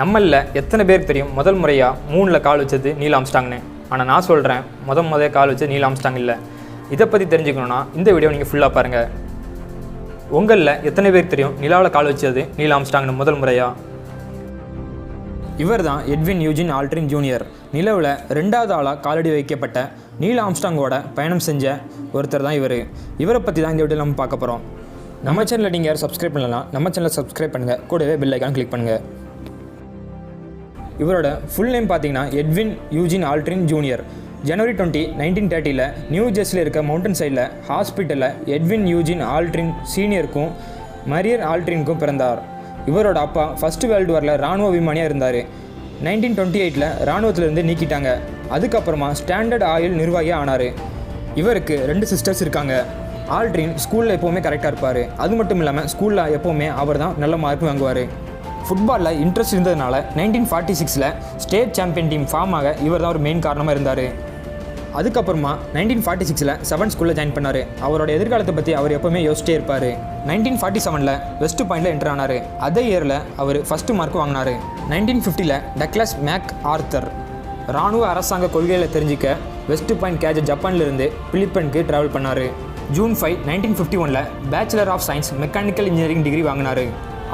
நம்மளில் எத்தனை பேருக்கு தெரியும்? முதல் முறையாக மூணில் கால் வச்சது நீல் ஆம்ஸ்டாங்னு. ஆனால் நான் சொல்கிறேன் முத முத கால் வச்சது நீல் ஆம்ஸ்டாங் இல்லை. இதை பற்றி தெரிஞ்சுக்கணுன்னா இந்த வீடியோ நீங்கள் ஃபுல்லாக பாருங்கள் உங்களில் எத்தனை பேருக்கு தெரியும்? நிலாவில் கால் வச்சது நீல் ஆம்ஸ்டாங்னு முதல் முறையாக இவர் தான் எட்வின் யூஜின் ஆல்ட்ரின் ஜூனியர். நிலவில் ரெண்டாவது ஆளாக காலடி வைக்கப்பட்ட நீல் ஆம்ஸ்டாங்கோட பயணம் செஞ்ச ஒருத்தர் தான் இவர். இவரை பற்றி தான் இந்த வீடியோ நம்ம பார்க்க போகிறோம் நம்ம சேனலில் நீங்கள் யாரும் சப்ஸ்கிரைப் பண்ணலாம் நம்ம சேனலை சப்ஸ்கிரைப் பண்ணுங்கள் கூடவே பெல் ஐக்கான் கிளிக் பண்ணுங்கள் இவரோட ஃபுல் நேம் பார்த்தீங்கன்னா எட்வின் யூஜின் ஆல்ட்ரின் ஜூனியர் ஜனவரி டுவெண்ட்டி நைன்டீன் தேர்ட்டியில் நியூ ஜெர்சியில் இருக்க மவுண்டன் சைடில் ஹாஸ்பிட்டலில் எட்வின் யூஜின் ஆல்ட்ரின் சீனியருக்கும் மரியர் ஆல்ட்ரினுக்கும் பிறந்தார். இவரோட அப்பா ஃபர்ஸ்ட் வேர்ல்டு வாரில் ராணுவ விமானியாக இருந்தார். நைன்டீன் டுவெண்ட்டி எயிட்டில் இராணுவத்திலேருந்து நீக்கிட்டாங்க. அதுக்கப்புறமா ஸ்டாண்டர்ட் ஆயில் நிர்வாகியாக ஆனார். இவருக்கு ரெண்டு சிஸ்டர்ஸ் இருக்காங்க. ஆல்ட்ரின் ஸ்கூலில் எப்போவுமே கரெக்டாக இருப்பார். அது மட்டும் இல்லாமல் ஸ்கூலில் எப்போவுமே அவர் தான் நல்ல மார்க் வாங்குவார். ஃபுட்பாலில் இன்ட்ரெஸ்ட் இருந்ததுனால நைன்டீன் ஃபார்ட்டி சிக்ஸில் ஸ்டேட் சாம்பியன் டீம் ஃபார்ம் ஆக இவர் தான் ஒரு மெயின் காரணமாக இருந்தார். அதுக்கப்புறமா நைன்டீன் ஃபார்ட்டி சிக்ஸில் செவன் ஸ்கூலில் ஜாயின் பண்ணார். அவரோட எதிர்காலத்தை பற்றி அவர் எப்போவுமே யோசிச்சிட்டே இருப்பார். நைன்டீன் ஃபார்ட்டி செவனில் வெஸ்ட் பாயிண்டில் என்டர் ஆனார். அதே இயரில் அவர் ஃபஸ்ட்டு மார்க் வாங்கினார். நைன்டீன் ஃபிஃப்டியில் டக்ளஸ் மேக் ஆர்த்தர் ராணுவ அரசாங்க கொள்கைகளை தெரிஞ்சிக்க வெஸ்ட் பாயிண்ட் கேஜ ஜப்பான்லேருந்து பிலிப்பனுக்கு ட்ராவல் பண்ணார். ஜூன் ஃபைவ் நைன்டீன் ஃபிஃப்டி ஒனில் bachelor of science mechanical engineering degree வாங்கினார்.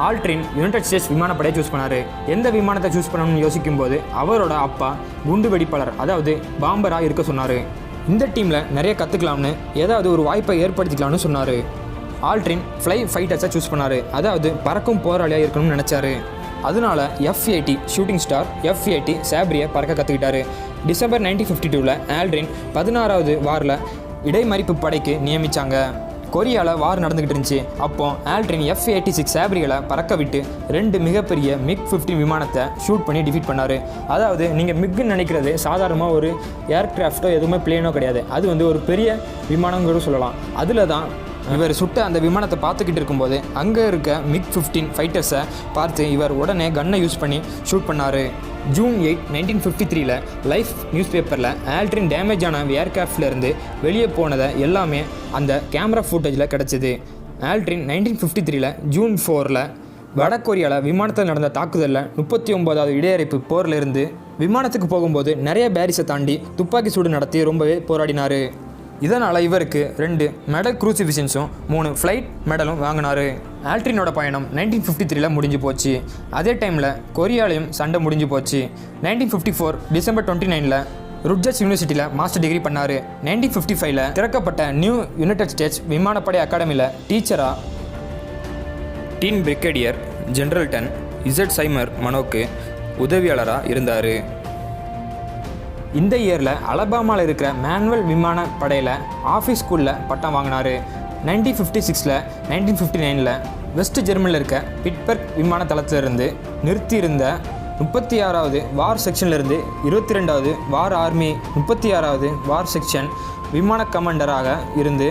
ஆல்ட்ரின் யுனைடெட் ஸ்டேட்ஸ் விமானப்படையை சூஸ் பண்ணார். எந்த விமானத்தை சூஸ் பண்ணணும்னு யோசிக்கும் போது அவரோட அப்பா குண்டு வெடிப்பாளர் அதாவது பாம்பராக இருக்க சொன்னார். இந்த டீமில் நிறைய கற்றுக்கலாம்னு ஏதாவது ஒரு வாய்ப்பை ஏற்படுத்திக்கலாம்னு சொன்னார். ஆல்ட்ரின் ஃப்ளை ஃபைட்டர்ஸை சூஸ் பண்ணார். அதாவது பறக்கும் போராளியாக இருக்கணும்னு நினச்சாரு. அதனால F eighty shooting star F eighty சாப்ரியை பறக்க கற்றுக்கிட்டாரு டிசம்பர் நைன்டீன் ஃபிஃப்டி டூவில் ஆல்ட்ரின் பதினாறாவது வாரில் இடைமறிப்பு படைக்கு நியமித்தாங்க கொரியாவில் வார் நடந்துக்கிட்டு இருந்துச்சு. அப்போ ஆல்ட்ரின் எஃப் எயிட்டி சிக்ஸ் சாப்ரிகளை பறக்க விட்டு ரெண்டு மிகப்பெரிய மிக் ஃபிஃப்டின் விமானத்தை ஷூட் பண்ணி டிஃபீட் பண்ணார். அதாவது நீங்கள் மிக்குன்னு நினைக்கிறது சாதாரணமாக ஒரு ஏர்க்ராஃப்டோ எதுவுமே பிளேனோ கிடையாது. அது வந்து ஒரு பெரிய விமானங்கிறது சொல்லலாம். அதில் தான் இவர் சுட்ட அந்த விமானத்தை பார்த்துக்கிட்டு இருக்கும்போது அங்கே இருக்க மிக் ஃபிஃப்டீன் ஃபைட்டர்ஸை பார்த்து இவர் உடனே கன்னை யூஸ் பண்ணி ஷூட் பண்ணார். ஜூன் எயிட் நைன்டீன் ஃபிஃப்டி த்ரீல லைஃப் நியூஸ் பேப்பரில் ஆல்ட்ரின் டேமேஜ் ஆன ஏர்கிராஃப்ட்லேருந்து வெளியே போனதை எல்லாமே அந்த கேமரா ஃபுட்டேஜில் கிடச்சிது. ஆல்ட்ரின் நைன்டீன் ஃபிஃப்டி த்ரீல ஜூன் ஃபோரில் வடகொரியாவில் விமானத்தில் நடந்த தாக்குதலில் முப்பத்தி ஒன்பதாவது இடையறைப்பு போரிலிருந்து விமானத்துக்கு போகும்போது நிறைய பேரிஸை தாண்டி துப்பாக்கி சூடு நடத்தி ரொம்பவே போராடினார். இதனால் இவருக்கு ரெண்டு மெடல் குரூசிஃபிஷன்ஸும் மூணு ஃப்ளைட் மெடலும் வாங்கினார். ஆல்ட்ரினோட பயணம் நைன்டீன் ஃபிஃப்டி த்ரீல முடிஞ்சு போச்சு. அதே டைமில் கொரியாலையும் சண்டை முடிஞ்சு போச்சு. Nineteen fifty four December twenty நைனில் ருட்ஜஸ் யூனிவர்சிட்டியில் மாஸ்டர் டிகிரி பண்ணார். நைன்டீன் ஃபிஃப்டி ஃபைவ்ல திறக்கப்பட்ட நியூ யுனைடெட் ஸ்டேட்ஸ் விமானப்படை அகாடமியில் டீச்சராக டீன் பிரிகேடியர் ஜென்ரல்டன் இசட் சைமர் மனோக்கு உதவியாளராக இருந்தார். இந்த இயரில் அலபாமாவில் இருக்கிற மேனுவல் விமான படையில் ஆஃபீஸ் ஸ்கூலில் பட்டம் வாங்கினார். நைன்டீன் ஃபிஃப்டி சிக்ஸில் நைன்டீன் ஃபிஃப்டி நைனில் வெஸ்ட் ஜெர்மனியில் இருக்க பிட்பர்க் விமான தளத்திலிருந்து நிறுத்தியிருந்த முப்பத்தி ஆறாவது வார் செக்ஷன்லேருந்து இருபத்தி ரெண்டாவது வார் ஆர்மி முப்பத்தி ஆறாவது வார் செக்ஷன் விமான கமாண்டராக இருந்து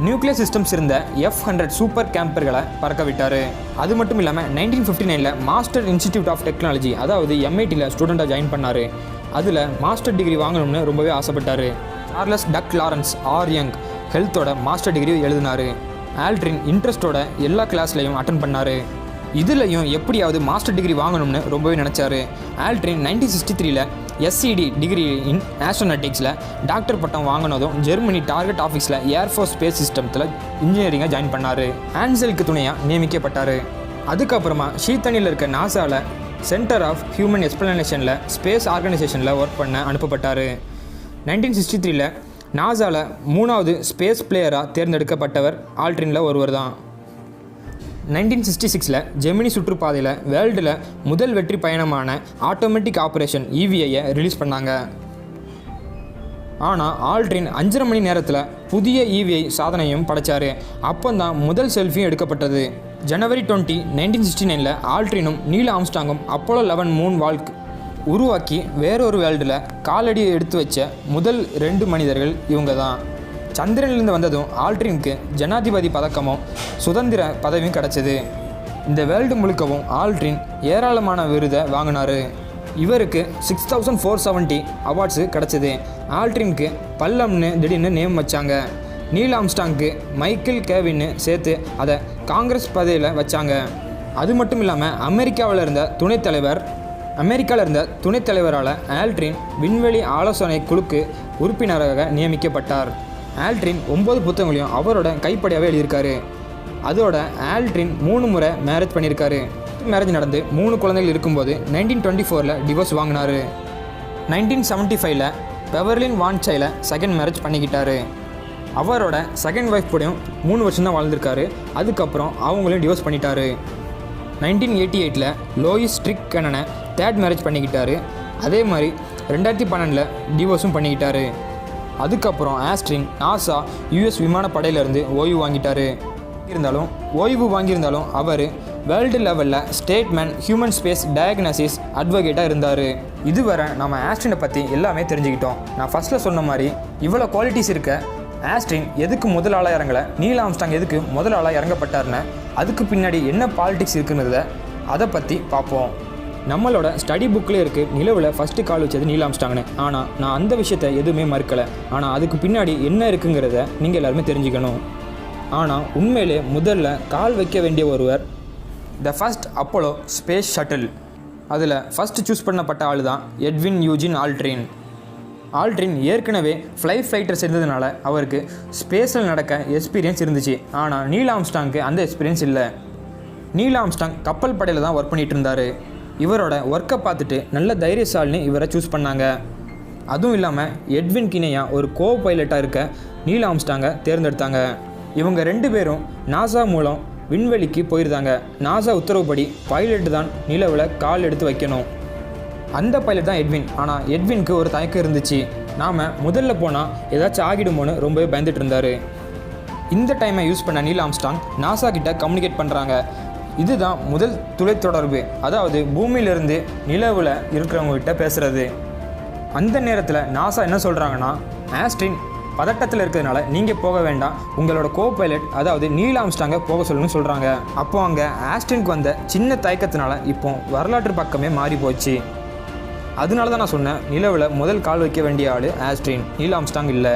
நியூக்ளியர் சிஸ்டம்ஸ் இருந்த எஃப் ஹண்ட்ரட் சூப்பர் கேம்பர்களை பறக்க விட்டார் அது மட்டும் இல்லாமல் நைன்டீன் ஃபிஃப்டி நைனில் மாஸ்டர் இன்ஸ்டிடியூட் ஆஃப் டெக்னாலஜி அதாவது எம்ஐடியில் ஸ்டூடெண்ட்டாக ஜாயின் பண்ணார். அதில் மாஸ்டர் டிகிரி வாங்கணும்னு ரொம்பவே ஆசைப்பட்டார். Charles Doug Lawrence R young ஹெல்த்தோட master degree எழுதினார். ஆல்ட்ரின் இன்ட்ரெஸ்ட்டோட எல்லா கிளாஸ்லையும் அட்டன் பண்ணார். இதுலையும் எப்படியாவது மாஸ்டர் டிகிரி வாங்கணும்னு ரொம்பவே நினச்சாரு. ஆல்ட்ரின் நைன்டீன் சிக்ஸ்டி த்ரீல எஸ்சிடி டிகிரி இன் ஆஸ்ட்ரோநாட்டிக்ஸில் டாக்டர் பட்டம் வாங்கினதும் ஜெர்மனி டார்கெட் ஆஃபீஸில் ஏர்ஃபோர்ஸ் ஸ்பேஸ் சிஸ்டத்தில் இன்ஜினியரிங்காக ஜாயின் பண்ணார். ஆன்சலுக்கு துணையாக நியமிக்கப்பட்டார். அதுக்கப்புறமா ஷீத்தனியில் இருக்க நாசாவில் சென்டர் ஆஃப் ஹியூமன் எக்ஸ்பிளனேஷனில் ஸ்பேஸ் ஆர்கனைசேஷனில் ஒர்க் பண்ண அனுப்பப்பட்டார். நைன்டீன் சிக்ஸ்டி த்ரீல நாசாவில் மூணாவது ஸ்பேஸ் பிளேயராக தேர்ந்தெடுக்கப்பட்டவர் ஆல்ட்ரினில் ஒருவர் தான் நைன்டீன் சிக்ஸ்டி சிக்ஸில் ஜெமினி சுற்றுப்பாதையில் வேர்ல்டில் முதல் வெற்றி பயணமான ஆட்டோமேட்டிக் ஆப்ரேஷன் இவிஐயை ரிலீஸ் பண்ணாங்க. ஆனால் ஆல்ட்ரின் அஞ்சரை மணி நேரத்தில் புதிய இவிஐ சாதனையும் படைச்சார். அப்போந்தான் முதல் செல்ஃபியும் எடுக்கப்பட்டது. ஜனவரி டுவெண்ட்டி நைன்டீன் சிக்ஸ்டி நைனில் ஆல்ட்ரினும் நீல ஆம்ஸ்டாங்கும் அப்போலோ லெவன் மூன் வால்க் உருவாக்கி வேறொரு வேர்ல்டில் காலடி எடுத்து வச்ச முதல் ரெண்டு மனிதர்கள் இவங்க தான் சந்திரனிலிருந்து வந்ததும் ஆல்ட்ரினுக்கு ஜனாதிபதி பதக்கமும் சுதந்திர பதவியும் கிடச்சிது. இந்த வேர்ல்டு முழுக்கவும் ஆல்ட்ரின் ஏராளமான விருதை வாங்கினார். இவருக்கு six thousand four seventy awards கிடச்சிது. ஆல்ட்ரினுக்கு பல்லம்னு திடீர்னு நேம் வச்சாங்க. நீல் ஆம்ஸ்டாங்க்கு மைக்கேல் கேவின்னு சேர்த்து அதை காங்கிரஸ் பதவியில் வச்சாங்க. அது மட்டும் இல்லாமல் அமெரிக்காவில் இருந்த துணைத் தலைவர் அமெரிக்காவில் இருந்த துணைத் தலைவரால் ஆல்ட்ரின் விண்வெளி ஆலோசனை குழுக்கு உறுப்பினராக நியமிக்கப்பட்டார். ஆல்ட்ரின் ஒம்பது புத்தகங்களையும் அவரோட கைப்படையாகவே எழுதியிருக்காரு. அதோட ஆல்ட்ரின் மூணு முறை மேரேஜ் பண்ணியிருக்காரு. மேரேஜ் நடந்து மூணு குழந்தைகள் இருக்கும்போது நைன்டீன் டுவெண்ட்டி ஃபோரில் டிவோர்ஸ் வாங்கினாரு. நைன்டீன் செவன்ட்டி ஃபைவ்ல பெவர்லின் வான்சைல செகண்ட் மேரேஜ் பண்ணிக்கிட்டாரு. அவரோட செகண்ட் ஒய்ஃப் கூடயும் மூணு வருஷம் தான் வாழ்ந்திருக்காரு. அதுக்கப்புறம் அவங்களையும் டிவோர்ஸ் பண்ணிட்டாரு. நைன்டீன் எயிட்டி எயிட்டில் லோயிஸ் ஸ்ட்ரிக் கனனை தேர்ட் மேரேஜ் பண்ணிக்கிட்டாரு. அதே மாதிரி ரெண்டாயிரத்தி பன்னெண்டில் டிவோர்ஸும் பண்ணிக்கிட்டாரு. அதுக்கப்புறம் ஆஸ்ட்ரிங் நாசா யுஎஸ் விமானப்படையிலேருந்து ஓய்வு வாங்கிட்டாரு. இருந்தாலும் ஓய்வு வாங்கியிருந்தாலும் அவர் வேர்ல்டு லெவலில் ஸ்டேட்மேன் ஹியூமன் ஸ்பேஸ் டயக்னசிஸ் அட்வொகேட்டாக இருந்தார். இதுவரை நம்ம ஆஸ்ட்ரினை பற்றி எல்லாமே தெரிஞ்சுக்கிட்டோம். நான் ஃபஸ்ட்டில் சொன்ன மாதிரி இவ்வளோ குவாலிட்டிஸ் இருக்க ஆஸ்ட்ரின் எதுக்கு முதல் ஆளாக இறங்கலை? நீல் ஆம்ஸ்டாங் எதுக்கு முதல் ஆளாக இறங்கப்பட்டார்னு அதுக்கு பின்னாடி என்ன பாலிடிக்ஸ் இருக்குன்றத அதை பற்றி பார்ப்போம். நம்மளோட ஸ்டடி புக்கில் இருக்குது நிலவில் ஃபஸ்ட்டு கால் வச்சது நீல் ஆம்ஸ்டாங்னு ஆனால் நான் அந்த விஷயத்தை எதுவுமே மறுக்கலை. ஆனால் அதுக்கு பின்னாடி என்ன இருக்குங்கிறத நீங்கள் எல்லாருமே தெரிஞ்சுக்கணும். ஆனால் உண்மையிலே முதல்ல கால் வைக்க வேண்டிய ஒருவர் the first Apollo space shuttle அதில் ஃபஸ்ட்டு சூஸ் பண்ணப்பட்ட ஆள் தான் எட்வின் யூஜின் ஆல்ட்ரின் ஆல்ட்ரின் ஏற்கனவே ஃப்ளை ஃப்ளைட்டர் சேர்ந்ததுனால அவருக்கு ஸ்பேஸில் நடக்க எக்ஸ்பீரியன்ஸ் இருந்துச்சு. ஆனால் நீல் ஆம்ஸ்டாங்க்கு அந்த எக்ஸ்பீரியன்ஸ் இல்லை. நீல் ஆம்ஸ்டாங் கப்பல் படையில் தான் ஒர்க் பண்ணிகிட்டு இருந்தார். இவரோட ஒர்க்கை பார்த்துட்டு நல்ல தைரியசாலின்னு இவரை சூஸ் பண்ணாங்க. அதுவும் இல்லாமல் எட்வின் கினையா ஒரு கோ பைலட்டாக இருக்க நீல் ஆம்ஸ்டாங்க தேர்ந்தெடுத்தாங்க. இவங்க ரெண்டு பேரும் நாசா மூலம் விண்வெளிக்கு போயிருந்தாங்க. நாசா உத்தரவுப்படி பைலட் தான் நிலவில் கால் எடுத்து வைக்கணும். அந்த பைலட் தான் எட்வின் ஆனால் எட்வின்க்கு ஒரு தயக்கம் இருந்துச்சு. நாம் முதல்ல போனால் ஏதாச்சும் ஆகிடுமோன்னு ரொம்பவே பயந்துட்டு இருந்தார். இந்த டைமை யூஸ் பண்ண நீல் ஆம்ஸ்டாங் நாசா கிட்ட கம்யூனிகேட் பண்ணுறாங்க இதுதான் முதல் துளை தொடர்பு அதாவது பூமியிலிருந்து நிலவில் இருக்கிறவங்ககிட்ட பேசுகிறது அந்த நேரத்தில் நாசா என்ன சொல்கிறாங்கன்னா ஆஸ்ட்ரின் பதட்டத்தில் இருக்கிறதுனால நீங்கள் போக வேண்டாம். உங்களோட கோ பைலட் அதாவது நீல் ஆம்ஸ்டாங்க போக சொல்லணும்னு சொல்கிறாங்க அப்போ அங்கே ஆஸ்டினுக்கு வந்த சின்ன தயக்கத்தினால இப்போ வரலாற்று பக்கமே மாறி போச்சு. அதனால தான் நான் சொன்னேன் நிலவில் முதல் கால் வைக்க வேண்டிய ஆள் ஆஸ்ட்ரின் நீல் ஆம்ஸ்டாங் இல்லை.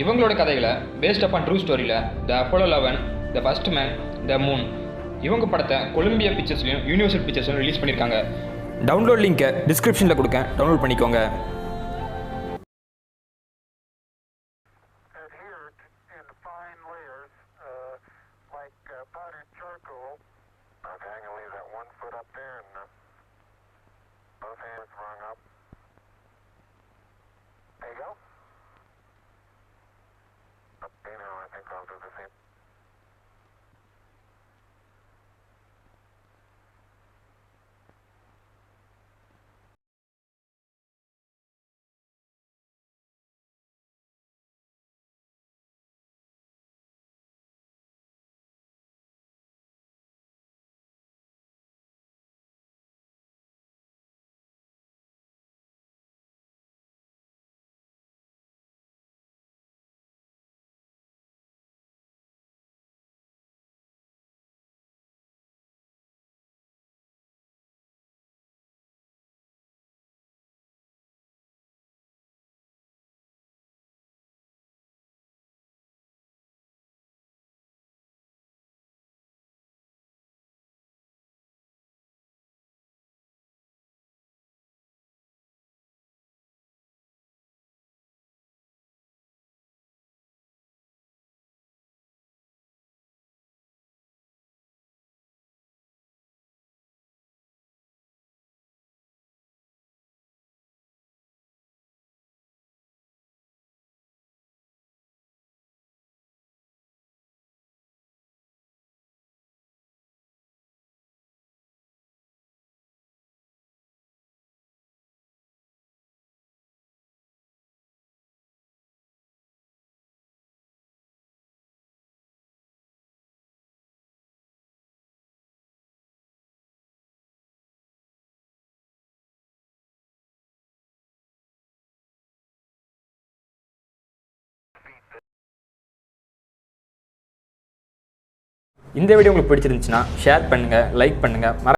இவங்களோட கதைகளை பேஸ்ட் அப்பான் ட்ரூ ஸ்டோரியில் the Apollo eleven the first man the moon இவங்க படத்தை கொலம்பியா பிக்சர்ஸ்லையும் யூனிவர்சல் பிக்சர்ஸ்லையும் ரிலீஸ் பண்ணியிருக்காங்க டவுன்லோட் லிங்க்கை டிஸ்கிரிப்ஷனில் கொடுக்கேன். டவுன்லோட் பண்ணிக்கோங்க. Adhered in fine Toronto the same. இந்த வீடியோ உங்களுக்கு பிடிச்சிருந்துச்சுன்னா ஷேர் பண்ணுங்கள் லைக் பண்ணுங்கள் மறக்க